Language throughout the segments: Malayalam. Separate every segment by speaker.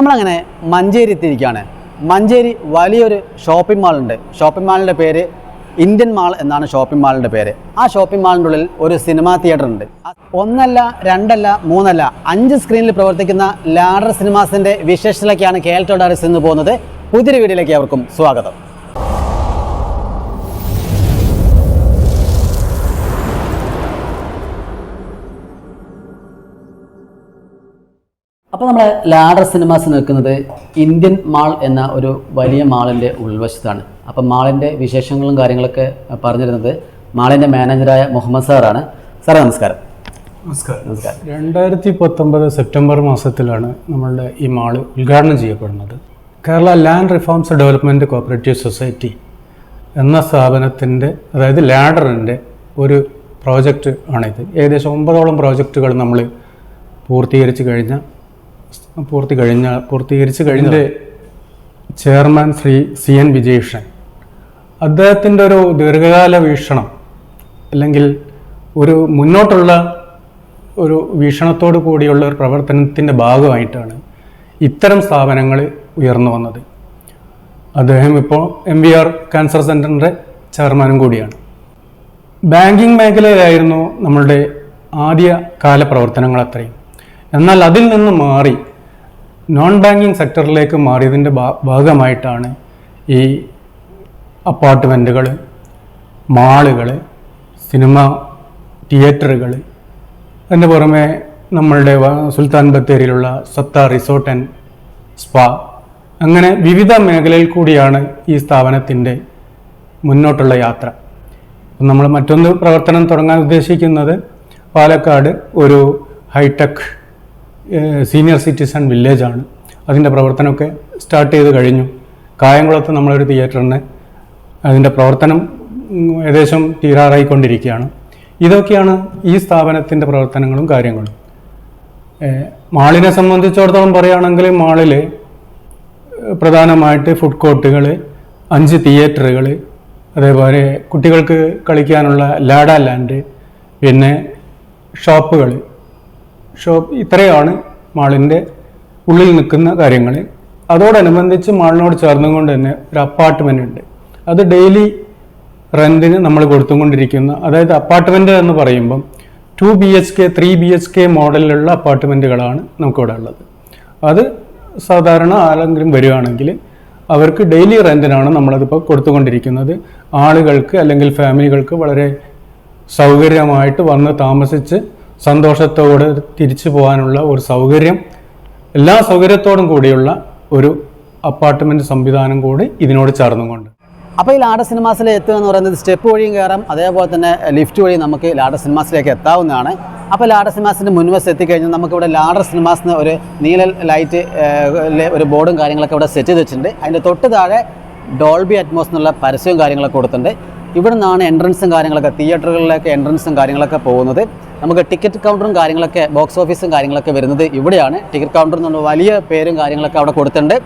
Speaker 1: നമ്മളങ്ങനെ മഞ്ചേരി എത്തിയിരിക്കുകയാണ്. മഞ്ചേരി വലിയൊരു ഷോപ്പിംഗ് മാളുണ്ട് ഷോപ്പിംഗ് മാളിന്റെ പേര് ഇന്ത്യൻ മാൾ എന്നാണ് ഷോപ്പിംഗ് മാളിന്റെ പേര്. ആ ഷോപ്പിംഗ് മാളിന്റെ ഉള്ളിൽ ഒരു സിനിമാ തിയേറ്റർ ഉണ്ട്. ഒന്നല്ല രണ്ടല്ല മൂന്നല്ല അഞ്ച് സ്ക്രീനിൽ പ്രവർത്തിക്കുന്ന ലാഡർ സിനിമാസിന്റെ വിശേഷത്തിലേക്കാണ് കെ എൽ ഇന്ന് പോകുന്നത്. പുതിയൊരു വീഡിയോയിലേക്ക് അവർക്കും സ്വാഗതം. അപ്പോൾ നമ്മൾ ലാഡർ സിനിമാസ് നിൽക്കുന്നത് ഇന്ത്യൻ മാൾ എന്ന ഒരു വലിയ മാളിന്റെ ഉൾവശത്താണ്. അപ്പം മാളിന്റെ വിശേഷങ്ങളും കാര്യങ്ങളൊക്കെ പറഞ്ഞിരുന്നത് മാളിന്റെ മാനേജറായ മുഹമ്മദ് സാറാണ്. സാറേ നമസ്കാരം.
Speaker 2: നമസ്കാരം.
Speaker 1: നമസ്കാരം.
Speaker 2: രണ്ടായിരത്തി പത്തൊമ്പത് സെപ്റ്റംബർ മാസത്തിലാണ് നമ്മളുടെ ഈ മാൾ ഉദ്ഘാടനം ചെയ്യപ്പെടുന്നത്. Kerala land reforms development cooperative society എന്ന സ്ഥാപനത്തിന്റെ അതായത് ലാഡറിന്റെ ഒരു പ്രോജക്റ്റ് ആണിത്. ഏകദേശം ഒമ്പതോളം പ്രോജക്റ്റുകൾ നമ്മൾ പൂർത്തീകരിച്ച് കഴിഞ്ഞ പൂർത്തി കഴിഞ്ഞ പൂർത്തീകരിച്ച് കഴിഞ്ഞ chairman Shri C N Vijayakrishnan. അദ്ദേഹത്തിന്റെ ഒരു ദീർഘകാല വീക്ഷണം അല്ലെങ്കിൽ ഒരു മുന്നോട്ടുള്ള ഒരു വീക്ഷണത്തോടു കൂടിയുള്ള ഒരു പ്രവർത്തനത്തിന്റെ ഭാഗമായിട്ടാണ് ഇത്തരം സ്ഥാപനങ്ങൾ ഉയർന്നു വന്നത്. അദ്ദേഹം ഇപ്പോൾ എം വി ആർ ക്യാൻസർ സെന്ററിന്റെ ചെയർമാനും കൂടിയാണ്. ബാങ്കിങ് മേഖലയിലായിരുന്നു നമ്മളുടെ ആദ്യ കാല പ്രവർത്തനങ്ങൾ അത്രയും. എന്നാൽ അതിൽ നിന്ന് മാറി നോൺ ബാങ്കിങ് സെക്ടറിലേക്ക് മാറിയതിന്റെ ഭാഗമായിട്ടാണ് ഈ അപ്പാർട്ട്മെന്റുകൾ മാളുകൾ സിനിമ തിയേറ്ററുകൾ അതിന് പുറമെ നമ്മളുടെ സുൽത്താൻ ബത്തേരിയിലുള്ള സത്ത റിസോർട്ട് ആൻഡ് സ്പാ. അങ്ങനെ വിവിധ മേഖലയിൽ കൂടിയാണ് ഈ സ്ഥാപനത്തിന്റെ മുന്നോട്ടുള്ള യാത്ര. നമ്മൾ മറ്റൊന്ന് പ്രവർത്തനം തുടങ്ങാൻ ഉദ്ദേശിക്കുന്നത് പാലക്കാട് ഒരു ഹൈടെക് സീനിയർ സിറ്റിസൺ വില്ലേജാണ് അതിന്റെ പ്രവർത്തനമൊക്കെ സ്റ്റാർട്ട് ചെയ്ത് കഴിഞ്ഞു. കായംകുളത്ത് നമ്മളൊരു തിയേറ്ററിന് അതിന്റെ പ്രവർത്തനം ഏകദേശം തീരാറായിക്കൊണ്ടിരിക്കുകയാണ്. ഇതൊക്കെയാണ് ഈ സ്ഥാപനത്തിന്റെ പ്രവർത്തനങ്ങളും കാര്യങ്ങളും. മാളിനെ സംബന്ധിച്ചിടത്തോളം പറയുകയാണെങ്കിൽ മാളിൽ പ്രധാനമായിട്ട് ഫുഡ് കോർട്ടുകൾ അഞ്ച് തിയേറ്ററുകൾ അതേപോലെ കുട്ടികൾക്ക് കളിക്കാനുള്ള ലാഡ ലാൻഡ് പിന്നെ ഷോപ്പുകൾ ഷോപ്പ് ഇത്രയാണ് മാളിന്റെ ഉള്ളിൽ നിൽക്കുന്ന കാര്യങ്ങൾ. അതോടനുബന്ധിച്ച് മാളിനോട് ചേർന്നുകൊണ്ട് തന്നെ ഒരു അപ്പാർട്ട്മെന്റ് ഉണ്ട്. അത് ഡെയിലി റെന്റിന് നമ്മൾ കൊടുത്തുകൊണ്ടിരിക്കുന്ന അതായത് അപ്പാർട്ട്മെന്റ് എന്ന് പറയുമ്പം two B H K three B H K മോഡലിലുള്ള അപ്പാർട്ട്മെന്റുകളാണ് നമുക്കിവിടെ ഉള്ളത്. അത് സാധാരണ ആരെങ്കിലും വരികയാണെങ്കിൽ അവർക്ക് ഡെയിലി റെന്റിനാണ് നമ്മളതിപ്പോൾ കൊടുത്തുകൊണ്ടിരിക്കുന്നത്. ആളുകൾക്ക് അല്ലെങ്കിൽ ഫാമിലികൾക്ക് വളരെ സൗകര്യമായിട്ട് വന്ന് താമസിച്ച് സന്തോഷത്തോടെ തിരിച്ചു പോകാനുള്ള ഒരു സൗകര്യം എല്ലാ സൗകര്യത്തോടും കൂടിയുള്ള ഒരു അപ്പാർട്ട്മെന്റ് സംവിധാനം കൂടി ഇതിനോട് ചേർന്നുകൊണ്ട്.
Speaker 1: അപ്പോൾ ഈ ലാഡ സിനിമാസിൽ എത്തുക എന്ന് പറയുന്നത് സ്റ്റെപ്പ് വഴിയും കയറാം അതേപോലെ തന്നെ ലിഫ്റ്റ് വഴി നമുക്ക് ലാഡ സിനിമാസിലേക്ക് എത്താവുന്നതാണ്. അപ്പോൾ ലാഡ സിനിമാസിന്റെ മുൻവശത്ത് എത്തിക്കഴിഞ്ഞാൽ നമുക്കിവിടെ ലാഡർ സിനിമാസിന് ഒരു നീല ലൈറ്റ് ഒരു ബോർഡും കാര്യങ്ങളൊക്കെ ഇവിടെ സെറ്റ് ചെയ്ത് വെച്ചിട്ടുണ്ട് അതിന്റെ തൊട്ട് താഴെ ഡോൾബി അറ്റ്മോസ് എന്നുള്ള പരസ്യവും കാര്യങ്ങളൊക്കെ കൊടുത്തിട്ടുണ്ട്. ഇവിടെ നിന്നാണ് എൻട്രൻസും കാര്യങ്ങളൊക്കെ തിയേറ്ററുകളിലേക്ക് എൻട്രൻസും കാര്യങ്ങളൊക്കെ പോകുന്നത്. നമുക്ക് ടിക്കറ്റ് കൗണ്ടറും കാര്യങ്ങളൊക്കെ ബോക്സ് ഓഫീസും കാര്യങ്ങളൊക്കെ വരുന്നത് ഇവിടെയാണ്. ടിക്കറ്റ് കൗണ്ടർ എന്നുള്ള വലിയ പേരും കാര്യങ്ങളൊക്കെ അവിടെ കൊടുത്തിട്ടുണ്ട്.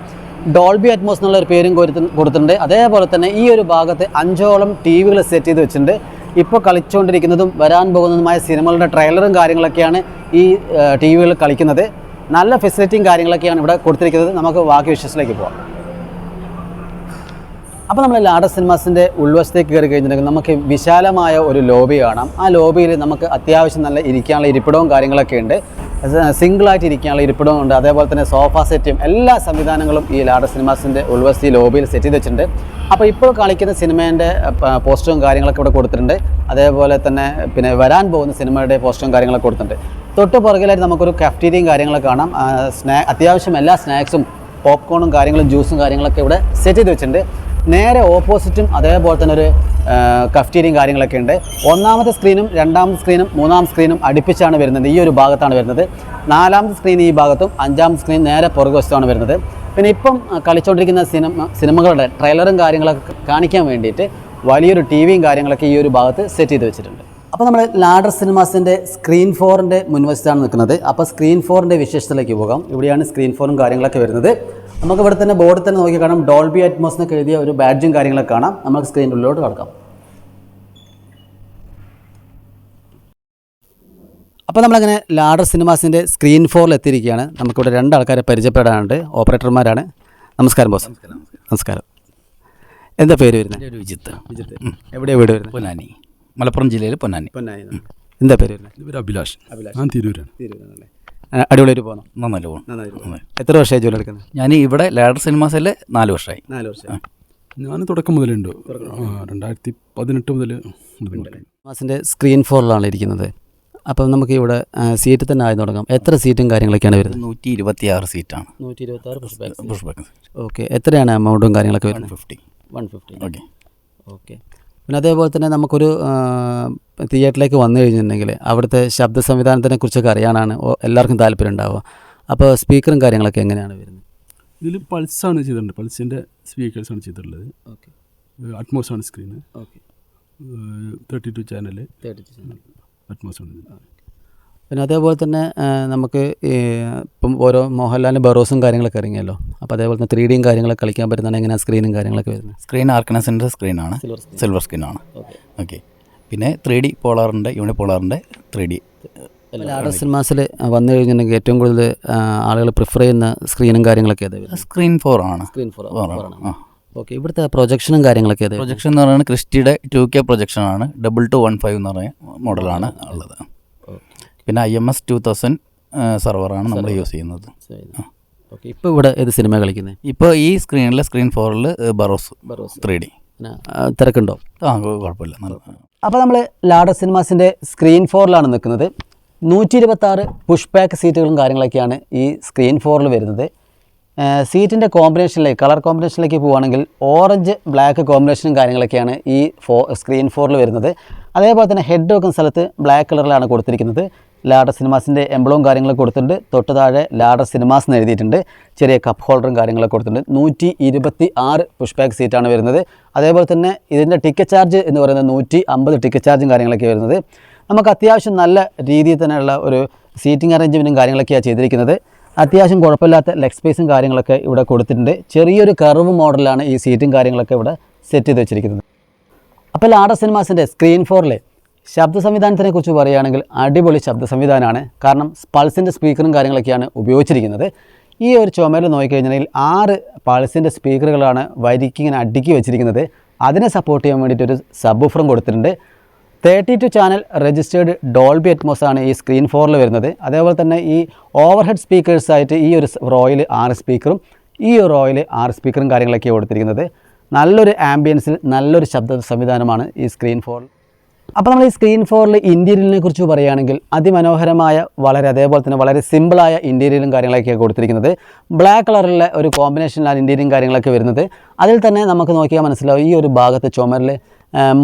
Speaker 1: ഡോൾബി അറ്റ്മോസ് എന്നുള്ള ഒരു പേരും കൊടുത്ത്- കൊടുത്തിട്ടുണ്ട്. അതേപോലെ തന്നെ ഈ ഒരു ഭാഗത്ത് അഞ്ചോളം ടി വികൾ സെറ്റ് ചെയ്ത് വെച്ചിട്ടുണ്ട്. ഇപ്പോൾ കളിച്ചുകൊണ്ടിരിക്കുന്നതും വരാൻ പോകുന്നതുമായ സിനിമകളുടെ ട്രെയിലറും കാര്യങ്ങളൊക്കെയാണ് ഈ ടി വികൾ കളിക്കുന്നത്. നല്ല ഫെസിലിറ്റിയും കാര്യങ്ങളൊക്കെയാണ് ഇവിടെ കൊടുത്തിരിക്കുന്നത്. നമുക്ക് ബാക്കി വിശ്വസിലേക്ക് പോകാം അപ്പോൾ നമ്മൾ ലാഡർ സിനിമാസിന്റെ ഉൾവശത്തേക്ക് കയറി കഴിഞ്ഞിട്ടുണ്ടെങ്കിൽ നമുക്ക് വിശാലമായ ഒരു ലോബി കാണാം. ആ ലോബിയിൽ നമുക്ക് അത്യാവശ്യം നല്ല ഇരിക്കാനുള്ള ഇരിപ്പിടവും കാര്യങ്ങളൊക്കെ ഉണ്ട്. സിംഗിളായിട്ട് ഇരിക്കാനുള്ള ഇരിപ്പിടവും ഉണ്ട്. അതേപോലെ തന്നെ സോഫ സെറ്റും എല്ലാ സംവിധാനങ്ങളും ഈ ലാഡർ സിനിമാസിന്റെ ഉൾവശത്തെ ലോബിയിൽ സെറ്റ് ചെയ്ത് വെച്ചിട്ടുണ്ട്. അപ്പോൾ ഇപ്പോൾ കളിക്കുന്ന സിനിമേന്റെ പോസ്റ്ററും കാര്യങ്ങളൊക്കെ ഇവിടെ കൊടുത്തിട്ടുണ്ട്. അതേപോലെ തന്നെ പിന്നെ വരാൻ പോകുന്ന സിനിമയുടെ പോസ്റ്ററും കാര്യങ്ങളൊക്കെ കൊടുത്തിട്ടുണ്ട്. തൊട്ട് പുറകിലായിട്ട് നമുക്കൊരു കഫ്റ്റീരിയയും കാര്യങ്ങളൊക്കെ കാണാം. സ്നാ അത്യാവശ്യം എല്ലാ സ്നാക്സും പോപ്കോണും കാര്യങ്ങളും ജ്യൂസും കാര്യങ്ങളൊക്കെ ഇവിടെ സെറ്റ് ചെയ്ത് വെച്ചിട്ടുണ്ട്. നേരെ ഓപ്പോസിറ്റും അതേപോലെ തന്നെ ഒരു കഫ്റ്റീരിയും കാര്യങ്ങളൊക്കെ ഉണ്ട്. ഒന്നാമത്തെ സ്ക്രീനും രണ്ടാമത്തെ സ്ക്രീനും മൂന്നാമത്തെ സ്ക്രീനും അടുപ്പിച്ചാണ് വരുന്നത്. ഈ ഒരു ഭാഗത്താണ് വരുന്നത്. നാലാമത്തെ സ്ക്രീൻ ഈ ഭാഗത്തും അഞ്ചാമത്തെ സ്ക്രീൻ നേരെ പുറകുവശത്താണ് വരുന്നത്. പിന്നെ ഇപ്പം കളിച്ചുകൊണ്ടിരിക്കുന്ന സിനിമ സിനിമകളുടെ ട്രെയിലറും കാര്യങ്ങളൊക്കെ കാണിക്കാൻ വേണ്ടിയിട്ട് വലിയൊരു ടി വിയും കാര്യങ്ങളൊക്കെ ഈ ഒരു ഭാഗത്ത് സെറ്റ് ചെയ്ത് വെച്ചിട്ടുണ്ട്. അപ്പോൾ നമ്മൾ ലാഡർ സിനിമാസിന്റെ സ്ക്രീൻ ഫോറിന്റെ മുൻവശത്താണ് നിൽക്കുന്നത്. അപ്പോൾ സ്ക്രീൻ ഫോറിന്റെ വിശേഷത്തിലേക്ക് പോകാം. ഇവിടെയാണ് സ്ക്രീൻ ഫോറും കാര്യങ്ങളൊക്കെ വരുന്നത്. നമുക്ക് ഇവിടെ തന്നെ ബോർഡിൽ തന്നെ നോക്കി കാണാം. ഡോൾബി അറ്റ്മോസ് എന്നൊക്കെ എഴുതിയ ഒരു ബാഡ്ജും കാര്യങ്ങളൊക്കെ കാണാം. നമുക്ക് സ്ക്രീനിന്റെ ഉള്ളിലോട്ട് കടക്കാം. അപ്പോൾ നമ്മളങ്ങനെ ലാഡർ സിനിമാസിന്റെ സ്ക്രീൻ ഫോറിൽ എത്തിയിരിക്കുകയാണ്. നമുക്കിവിടെ രണ്ടാൾക്കാരെ പരിചയപ്പെടാനുണ്ട്. ഓപ്പറേറ്റർമാരാണ് നമസ്കാരം ബോസ് നമസ്കാരം എന്താ പേര് വരുന്നത്
Speaker 3: ഒരു വിജിത്ത്.
Speaker 1: എവിടെയാണ് വീട് വരുന്നത്
Speaker 3: പൊന്നാനി. മലപ്പുറം ജില്ലയിൽ പൊന്നാനി. പൊന്നാനി.
Speaker 1: എന്താ പേര് വരുന്നത്
Speaker 4: അഭിലാഷ്. അഭിലാഷ്. ഞാൻ തിരൂരാണ്.
Speaker 1: അടിപൊളിയായിട്ട് പോകണം
Speaker 3: നന്നായി പോകണം നന്നായി
Speaker 1: എത്ര വർഷമായി ജോലി എടുക്കുന്നത്?
Speaker 3: ഞാൻ ഇവിടെ ലാഡർ സിനിമാസിൽ നാല് വർഷമായി
Speaker 1: നാല് വർഷം
Speaker 4: ഞാൻ തുടക്കം മുതലുണ്ട് രണ്ടായിരത്തി പതിനെട്ട് മുതൽ
Speaker 1: മാസിന്റെ സ്ക്രീൻ ഫോറിലാണ് ഇരിക്കുന്നത്. അപ്പം നമുക്ക് ഇവിടെ സീറ്റ് തന്നെ ആയി തുടങ്ങാം. എത്ര സീറ്റും കാര്യങ്ങളൊക്കെയാണ് വരുന്നത്?
Speaker 3: നൂറ്റി ഇരുപത്തി ആറ് സീറ്റാണ്
Speaker 1: നൂറ്റി ഇരുപത്തി ആറ് push back
Speaker 3: push back
Speaker 1: okay എത്രയാണ് എമൗണ്ടും കാര്യങ്ങളൊക്കെ വരുന്നത്?
Speaker 3: Fifty
Speaker 1: one fifty
Speaker 3: okay
Speaker 1: okay പിന്നെ അതേപോലെ തന്നെ നമുക്കൊരു തിയേറ്ററിലേക്ക് വന്നു കഴിഞ്ഞിട്ടുണ്ടെങ്കിൽ അവിടുത്തെ ശബ്ദ സംവിധാനത്തിനെ കുറിച്ചൊക്കെ അറിയാനാണ് എല്ലാവർക്കും താല്പര്യം ഉണ്ടാവുക. അപ്പോൾ സ്പീക്കറും കാര്യങ്ങളൊക്കെ എങ്ങനെയാണ് വരുന്നത്?
Speaker 4: ഇതിൽ പൾസാണ് ചെയ്തിട്ടുണ്ട്. പൾസിന്റെ സ്പീക്കേഴ്സാണ് ചെയ്തിട്ടുള്ളത്.
Speaker 1: ഓക്കെ.
Speaker 4: അറ്റ്മോസ് ആണ് screen.
Speaker 1: Okay.
Speaker 4: Thirty two channel thirty two channel Atmos ആണ്
Speaker 1: പിന്നെ അതേപോലെ തന്നെ നമുക്ക് ഇപ്പം ഓരോ മോഹൻലാലിന്റെ ബറോസും കാര്യങ്ങളൊക്കെ ഇറങ്ങിയല്ലോ. അപ്പോൾ അതേപോലെ തന്നെ ത്രീ ഡിയും കാര്യങ്ങളൊക്കെ കളിക്കാൻ പറ്റുന്നതാണ് എങ്ങനെയാണ് സ്ക്രീനും കാര്യങ്ങളൊക്കെ വരുന്നത്?
Speaker 3: സ്ക്രീൻ ആർക്കനസിന്റെ സ്ക്രീനാണ്. സിൽവർ സ്ക്രീനാണ് ഓക്കെ. പിന്നെ ത്രീ ഡി പോളാറിന്റെ യൂണിപോളാറിന്റെ ത്രീ ഡി
Speaker 1: ലാഡർ സിനിമാസിൽ വന്നു കഴിഞ്ഞിട്ടുണ്ടെങ്കിൽ ഏറ്റവും കൂടുതൽ ആളുകൾ പ്രിഫർ ചെയ്യുന്ന സ്ക്രീനും കാര്യങ്ങളൊക്കെ അതെ
Speaker 3: സ്ക്രീൻ ഫോർ ആണ്.
Speaker 1: സ്ക്രീൻ ഫോർ
Speaker 3: ആണ്.
Speaker 1: ഓക്കെ ഇവിടുത്തെ പ്രൊജക്ഷനും കാര്യങ്ങളൊക്കെ അതെ
Speaker 3: പ്രൊജക്ഷൻ എന്ന് പറയുന്നത് ക്രിസ്റ്റിയുടെ ടു കെ പ്രൊജക്ഷനാണ് ഡബിൾ ടു വൺ ഫൈവ് എന്ന് പറയുന്ന മോഡലാണ് ഉള്ളത്. പിന്നെ I M S two thousand സെർവറാണ് നമ്മൾ യൂസ് ചെയ്യുന്നത്.
Speaker 1: ഓക്കെ ഇപ്പോൾ ഇവിടെ ഏത് സിനിമ കളിക്കുന്നത്?
Speaker 3: ഇപ്പോൾ ഈ സ്ക്രീനിലെ സ്ക്രീൻ ഫോറിൽ ബറോസ് ബറോസ്. ത്രീ ഡി
Speaker 1: തിരക്കുണ്ടോ?
Speaker 3: ആ കുഴപ്പമില്ല. നല്ല
Speaker 1: അപ്പോൾ നമ്മൾ ലാഡർ സിനിമാസിന്റെ സ്ക്രീൻ ഫോറിലാണ് നിൽക്കുന്നത്. നൂറ്റി ഇരുപത്താറ് പുഷ് ബാക്ക് സീറ്റുകളും കാര്യങ്ങളൊക്കെയാണ് ഈ സ്ക്രീൻ ഫോറിൽ വരുന്നത്. സീറ്റിന്റെ കോമ്പിനേഷനിലേക്ക് കളർ കോമ്പിനേഷനിലേക്ക് പോവുകയാണെങ്കിൽ ഓറഞ്ച് ബ്ലാക്ക് കോമ്പിനേഷനും കാര്യങ്ങളൊക്കെയാണ് ഈ ഫോ സ്ക്രീൻ ഫോറിൽ വരുന്നത്. അതേപോലെ തന്നെ ഹെഡ് വെക്കുന്ന സ്ഥലത്ത് ബ്ലാക്ക് കളറിലാണ് കൊടുത്തിരിക്കുന്നത്. ലാഡർ സിനിമാസിന്റെ എംബ്ലവും കാര്യങ്ങളും കൊടുത്തിട്ടുണ്ട്. തൊട്ട് താഴെ ലാഡർ സിനിമാസ് എന്ന് എഴുതിയിട്ടുണ്ട്. ചെറിയ കപ്പ് ഹോൾഡറും കാര്യങ്ങളൊക്കെ കൊടുത്തിട്ടുണ്ട്. നൂറ്റി ഇരുപത്തി ആറ് പുഷ് ബാക്ക് സീറ്റാണ് വരുന്നത്. അതേപോലെ തന്നെ ഇതിന്റെ ടിക്കറ്റ് ചാർജ് എന്ന് പറയുന്നത് നൂറ്റി അമ്പത് ടിക്കറ്റ് ചാർജും കാര്യങ്ങളൊക്കെ വരുന്നത്. നമുക്ക് അത്യാവശ്യം നല്ല രീതിയിൽ തന്നെയുള്ള ഒരു സീറ്റിംഗ് അറേഞ്ച്മെന്റും കാര്യങ്ങളൊക്കെയാണ് ചെയ്തിരിക്കുന്നത്. അത്യാവശ്യം കുഴപ്പമില്ലാത്ത ലെഗ് സ്പേസും കാര്യങ്ങളൊക്കെ ഇവിടെ കൊടുത്തിട്ടുണ്ട്. ചെറിയൊരു കർവ് മോഡലാണ് ഈ സീറ്റും കാര്യങ്ങളൊക്കെ ഇവിടെ സെറ്റ് ചെയ്ത് വെച്ചിരിക്കുന്നത്. അപ്പോൾ ലാഡ സിനിമാസിന്റെ സ്ക്രീൻ ഫോറിലെ ശബ്ദ സംവിധാനത്തിനെ കുറിച്ച് പറയുകയാണെങ്കിൽ അടിപൊളി ശബ്ദ സംവിധാനമാണ്. കാരണം പൾസിന്റെ സ്പീക്കറും കാര്യങ്ങളൊക്കെയാണ് ഉപയോഗിച്ചിരിക്കുന്നത്. ഈ ഒരു ചുമരിൽ നോക്കിക്കഴിഞ്ഞാൽ ആറ് പൾസിന്റെ സ്പീക്കറുകളാണ് വരിക്ക് ഇങ്ങനെ അടുക്കി വെച്ചിരിക്കുന്നത്. അതിനെ സപ്പോർട്ട് ചെയ്യാൻ വേണ്ടിയിട്ട് ഒരു സബ്ബൂഫറും കൊടുത്തിട്ടുണ്ട്. Thirty two channel registered Dolby Atmos ആണ് ഈ സ്ക്രീൻ ഫോറിൽ വരുന്നത്. അതേപോലെ തന്നെ ഈ ഓവർഹെഡ് സ്പീക്കേഴ്സായിട്ട് ഈ ഒരു റോയിൽ ആറ് സ്പീക്കറും ഈ ഒരു റോയിൽ ആറ് സ്പീക്കറും കാര്യങ്ങളൊക്കെ കൊടുത്തിരിക്കുന്നത്. നല്ലൊരു ആംബിയൻസിൽ നല്ലൊരു ശബ്ദ സംവിധാനമാണ് ഈ സ്ക്രീൻ ഫോറിൽ അപ്പോൾ നമ്മൾ ഈ സ്ക്രീൻ ഫോറിൽ ഇന്റീരിയലിനെ കുറിച്ച് പറയുകയാണെങ്കിൽ അതിമനോഹരമായ വളരെ അതേപോലെ തന്നെ വളരെ സിമ്പിളായ ഇന്റീരിയലും കാര്യങ്ങളൊക്കെയാണ് കൊടുത്തിരിക്കുന്നത്. ബ്ലാക്ക് കളറിലെ ഒരു കോമ്പിനേഷനിലാണ് ഇന്റീരിയലും കാര്യങ്ങളൊക്കെ വരുന്നത്. അതിൽ തന്നെ നമുക്ക് നോക്കിയാൽ മനസ്സിലാവും ഈ ഒരു ഭാഗത്ത് ചുമരിൽ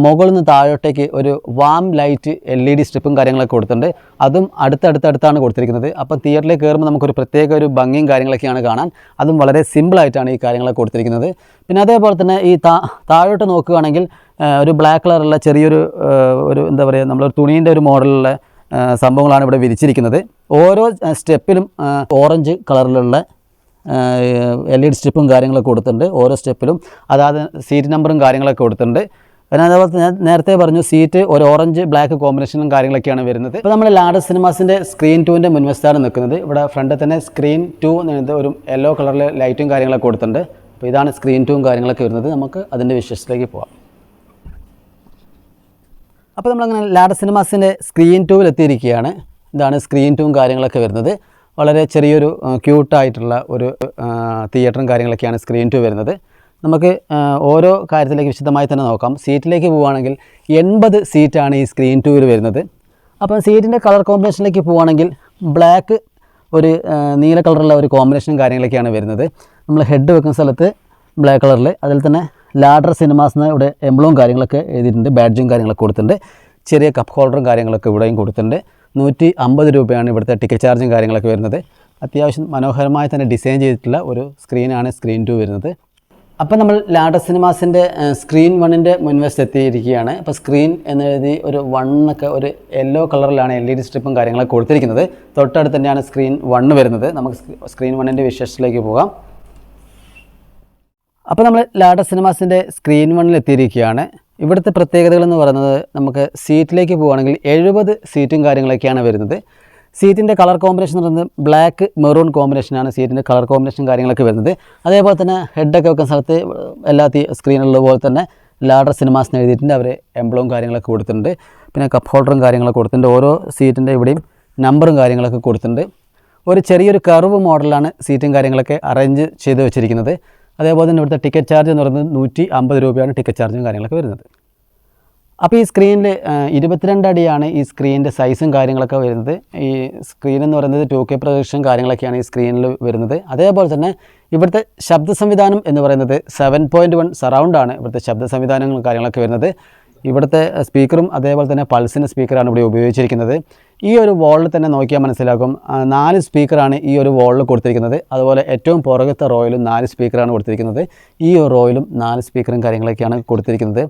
Speaker 1: മുകളിൽ നിന്ന് താഴോട്ടേക്ക് ഒരു warm light L E D സ്ട്രിപ്പും കാര്യങ്ങളൊക്കെ കൊടുത്തിട്ടുണ്ട്. അതും അടുത്തടുത്തടുത്താണ് കൊടുത്തിരിക്കുന്നത്. അപ്പോൾ തിയേറ്ററിലേക്ക് കയറുമ്പോൾ നമുക്കൊരു പ്രത്യേക ഒരു ഭംഗിയും കാര്യങ്ങളൊക്കെയാണ് കാണാൻ. അതും വളരെ സിമ്പിളായിട്ടാണ് ഈ കാര്യങ്ങളൊക്കെ കൊടുത്തിരിക്കുന്നത്. പിന്നെ അതേപോലെ തന്നെ ഈ താ താഴോട്ട് നോക്കുകയാണെങ്കിൽ ഒരു ബ്ലാക്ക് കളറുള്ള ചെറിയൊരു ഒരു എന്താ പറയുക നമ്മളൊരു തുണീന്റെ ഒരു മോഡലുള്ള സംഭവങ്ങളാണ് ഇവിടെ വിരിച്ചിരിക്കുന്നത്. ഓരോ സ്റ്റെപ്പിലും ഓറഞ്ച് കളറിലുള്ള എൽ ഇ ഡി സ്ട്രിപ്പും കാര്യങ്ങളൊക്കെ കൊടുത്തിട്ടുണ്ട്. ഓരോ സ്റ്റെപ്പിലും അതായത് സീറ്റ് നമ്പറും കാര്യങ്ങളൊക്കെ കൊടുത്തിട്ടുണ്ട്. പിന്നെ അതേപോലെ ഞാൻ നേരത്തെ പറഞ്ഞു സീറ്റ് ഒരു ഓറഞ്ച് ബ്ലാക്ക് കോമ്പിനേഷനും കാര്യങ്ങളൊക്കെയാണ് വരുന്നത്. ഇപ്പോൾ നമ്മൾ ലാഡസ് സിനിമാസിന്റെ സ്ക്രീൻ ടുവിന്റെ മുൻവശത്താണ് നിൽക്കുന്നത്. ഇവിടെ ഫ്രണ്ടിൽ തന്നെ സ്ക്രീൻ ടു എന്നത് ഒരു യെല്ലോ കളറിൽ ലൈറ്റും കാര്യങ്ങളൊക്കെ കൊടുത്തിട്ടുണ്ട്. അപ്പോൾ ഇതാണ് സ്ക്രീൻ ടുവും കാര്യങ്ങളൊക്കെ വരുന്നത്. നമുക്ക് അതിന്റെ വിശേഷത്തിലേക്ക് പോകാം അപ്പോൾ നമ്മളങ്ങനെ ലാഡസ് സിനിമാസിന്റെ സ്ക്രീൻ ടൂവിലെത്തിയിരിക്കുകയാണ് ഇതാണ് സ്ക്രീൻ ടൂവും കാര്യങ്ങളൊക്കെ വരുന്നത്. വളരെ ചെറിയൊരു ക്യൂട്ടായിട്ടുള്ള ഒരു തിയേറ്ററും കാര്യങ്ങളൊക്കെയാണ് സ്ക്രീൻ ടു വരുന്നത്. നമുക്ക് ഓരോ കാര്യത്തിലേക്ക് വിശദമായി തന്നെ നോക്കാം. സീറ്റിലേക്ക് പോവുകയാണെങ്കിൽ എൺപത് സീറ്റാണ് ഈ സ്ക്രീൻ ടൂവിൽ വരുന്നത്. അപ്പം സീറ്റിന്റെ കളർ കോമ്പിനേഷനിലേക്ക് പോവുകയാണെങ്കിൽ ബ്ലാക്ക് ഒരു നീല കളറുള്ള ഒരു കോമ്പിനേഷനും കാര്യങ്ങളൊക്കെയാണ് വരുന്നത്. നമ്മൾ ഹെഡ് വെക്കുന്ന സ്ഥലത്ത് ബ്ലാക്ക് കളറിൽ അതിൽ തന്നെ ലാഡർ സിനിമാസ് ഇവിടെ എംബ്ലവും കാര്യങ്ങളൊക്കെ എഴുതിയിട്ടുണ്ട് ബാഡ്ജും കാര്യങ്ങളൊക്കെ കൊടുത്തിട്ടുണ്ട്. ചെറിയ കപ്പ് ഹോൾഡറും കാര്യങ്ങളൊക്കെ ഇവിടെയും കൊടുത്തിട്ടുണ്ട്. നൂറ്റി അമ്പത് രൂപയാണ് ഇവിടുത്തെ ടിക്കറ്റ് ചാർജും കാര്യങ്ങളൊക്കെ വരുന്നത്. അത്യാവശ്യം മനോഹരമായി തന്നെ ഡിസൈൻ ചെയ്തിട്ടുള്ള ഒരു സ്ക്രീനാണ് സ്ക്രീൻ ടു വരുന്നത്. അപ്പം നമ്മൾ ലാഡർ സിനിമാസിന്റെ സ്ക്രീൻ വണ്ണിന്റെ മുൻവശത്ത് എത്തിയിരിക്കുകയാണ്. അപ്പോൾ സ്ക്രീൻ എന്ന് എഴുതി ഒരു വണ്ണൊക്കെ ഒരു യെല്ലോ കളറിലാണ് എൽ ഇ ഡി സ്ട്രിപ്പും കാര്യങ്ങളൊക്കെ കൊടുത്തിരിക്കുന്നത്. തൊട്ടടുത്ത് തന്നെയാണ് സ്ക്രീൻ വണ്ണ് വരുന്നത്. നമുക്ക് സ്ക്രീൻ വണ്ണിന്റെ വിശേഷത്തിലേക്ക് പോകാം. അപ്പോൾ നമ്മൾ ലാഡ സിനിമാസിന്റെ സ്ക്രീൻ വണ്ണിൽ എത്തിയിരിക്കുകയാണ്. ഇവിടുത്തെ പ്രത്യേകതകൾ എന്ന് പറയുന്നത് നമുക്ക് സീറ്റിലേക്ക് പോവുകയാണെങ്കിൽ എഴുപത് സീറ്റും കാര്യങ്ങളൊക്കെയാണ് വരുന്നത്. സീറ്റിന്റെ കളർ കോമ്പിനേഷൻ എന്ന് പറയുന്നത് ബ്ലാക്ക് മെറൂൺ കോമ്പിനേഷനാണ് സീറ്റിന്റെ കളർ കോമ്പിനേഷൻ കാര്യങ്ങളൊക്കെ വരുന്നത്. അതേപോലെ തന്നെ ഹെഡൊക്കെ വെക്കുന്ന സ്ഥലത്ത് എല്ലാ സ്ക്രീനിലുള്ള പോലെ തന്നെ ലാഡർ സിനിമാസ് എന്ന് എഴുതിയിട്ടുണ്ട് അവർ എംബ്ലവും കാര്യങ്ങളൊക്കെ കൊടുത്തിട്ടുണ്ട്. പിന്നെ കപ്പ് ഹോൾഡറും കാര്യങ്ങളൊക്കെ കൊടുത്തിട്ടുണ്ട്. ഓരോ സീറ്റിന്റെ ഇവിടെയും നമ്പറും കാര്യങ്ങളൊക്കെ കൊടുത്തിട്ടുണ്ട്. ഒരു ചെറിയൊരു കർവ് മോഡലാണ് സീറ്റും കാര്യങ്ങളൊക്കെ അറേഞ്ച് ചെയ്ത് വെച്ചിരിക്കുന്നത്. അതേപോലെ തന്നെ ഇവിടുത്തെ ടിക്കറ്റ് ചാർജ് എന്ന് പറയുന്നത് നൂറ്റി അമ്പത് രൂപയാണ് ടിക്കറ്റ് ചാർജും കാര്യങ്ങളൊക്കെ വരുന്നത്. അപ്പോൾ ഈ സ്ക്രീനിൽ ഇരുപത്തിരണ്ട് അടിയാണ് ഈ സ്ക്രീനിന്റെ സൈസും കാര്യങ്ങളൊക്കെ വരുന്നത്. ഈ സ്ക്രീൻ എന്ന് പറയുന്നത് ടു കെ പ്രൊജക്ഷൻ കാര്യങ്ങളൊക്കെയാണ് ഈ സ്ക്രീനിൽ വരുന്നത്. അതേപോലെ തന്നെ ഇവിടുത്തെ ശബ്ദ സംവിധാനം എന്ന് പറയുന്നത് സെവൻ പോയിന്റ് വൺ സറൗണ്ടാണ് ഇവിടുത്തെ ശബ്ദ സംവിധാനങ്ങളും കാര്യങ്ങളൊക്കെ വരുന്നത്. ഇവിടുത്തെ സ്പീക്കറും അതേപോലെ തന്നെ പൾസിന്റെ സ്പീക്കറാണ് ഇവിടെ ഉപയോഗിച്ചിരിക്കുന്നത്. ഈ ഒരു വോളിൽ തന്നെ നോക്കിയാൽ മനസ്സിലാക്കും നാല് സ്പീക്കറാണ് ഈ ഒരു വോളിൽ കൊടുത്തിരിക്കുന്നത്. അതുപോലെ ഏറ്റവും പുറകത്തെ റോയിലും നാല് സ്പീക്കറാണ് കൊടുത്തിരിക്കുന്നത്. ഈ ഒരു റോയിലും നാല് സ്പീക്കറും കാര്യങ്ങളൊക്കെയാണ് കൊടുത്തിരിക്കുന്നത്.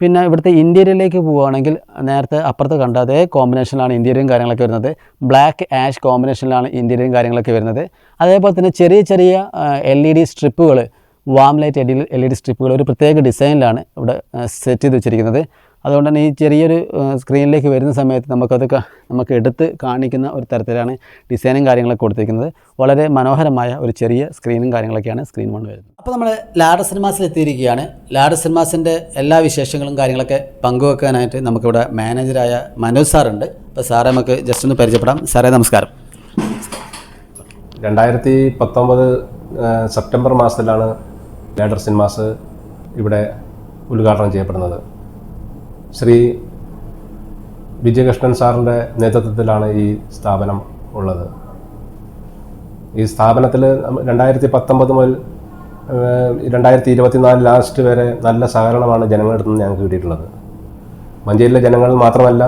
Speaker 1: പിന്നെ ഇവിടുത്തെ ഇന്റീരിയറിലേക്ക് പോവുകയാണെങ്കിൽ നേരത്തെ അപ്പുറത്ത് കണ്ട അതേ കോമ്പിനേഷനിലാണ് ഇന്റീരിയറും കാര്യങ്ങളൊക്കെ വരുന്നത്. ബ്ലാക്ക് ആഷ് കോമ്പിനേഷനിലാണ് ഇന്റീരിയറും കാര്യങ്ങളൊക്കെ വരുന്നത്. അതേപോലെ തന്നെ ചെറിയ ചെറിയ L E D സ്ട്രിപ്പുകൾ warm light L E D സ്ട്രിപ്പുകൾ ഒരു പ്രത്യേക ഡിസൈനിലാണ് ഇവിടെ സെറ്റ് ചെയ്ത് വെച്ചിരിക്കുന്നത്. അതുകൊണ്ട് തന്നെ ഈ ചെറിയൊരു സ്ക്രീനിലേക്ക് വരുന്ന സമയത്ത് നമുക്കത് നമുക്ക് എടുത്ത് കാണിക്കുന്ന ഒരു തരത്തിലാണ് ഡിസൈനും കാര്യങ്ങളൊക്കെ കൊടുത്തിരിക്കുന്നത്. വളരെ മനോഹരമായ ഒരു ചെറിയ സ്ക്രീനും കാര്യങ്ങളൊക്കെയാണ് സ്ക്രീൻ വൺ വരുന്നത്. അപ്പോൾ നമ്മൾ ലാഡർ സിനിമാസിൽ എത്തിയിരിക്കുകയാണ്. ലാഡർ സിനിമാസിന്റെ എല്ലാ വിശേഷങ്ങളും കാര്യങ്ങളൊക്കെ പങ്കുവെക്കാനായിട്ട് നമുക്കിവിടെ മാനേജറായ മനോജ് സാറുണ്ട്. അപ്പോൾ സാറെ നമുക്ക് ജസ്റ്റ് ഒന്ന് പരിചയപ്പെടാം. സാറേ നമസ്കാരം.
Speaker 5: രണ്ടായിരത്തി പത്തൊമ്പത് സെപ്റ്റംബർ മാസത്തിലാണ് ലാഡർ സിനിമാസ് ഇവിടെ ഉദ്ഘാടനം ചെയ്യപ്പെടുന്നത്. ശ്രീ വിജയകൃഷ്ണൻ സാറിന്റെ നേതൃത്വത്തിലാണ് ഈ സ്ഥാപനം ഉള്ളത്. ഈ സ്ഥാപനത്തിൽ രണ്ടായിരത്തി പത്തൊമ്പത് മുതൽ രണ്ടായിരത്തി ഇരുപത്തിനാല് ലാസ്റ്റ് വരെ നല്ല സഹകരണമാണ് ജനങ്ങളുടെ നിന്ന് ഞങ്ങൾക്ക് കിട്ടിയിട്ടുള്ളത്. മഞ്ചേരിയിലെ ജനങ്ങൾ മാത്രമല്ല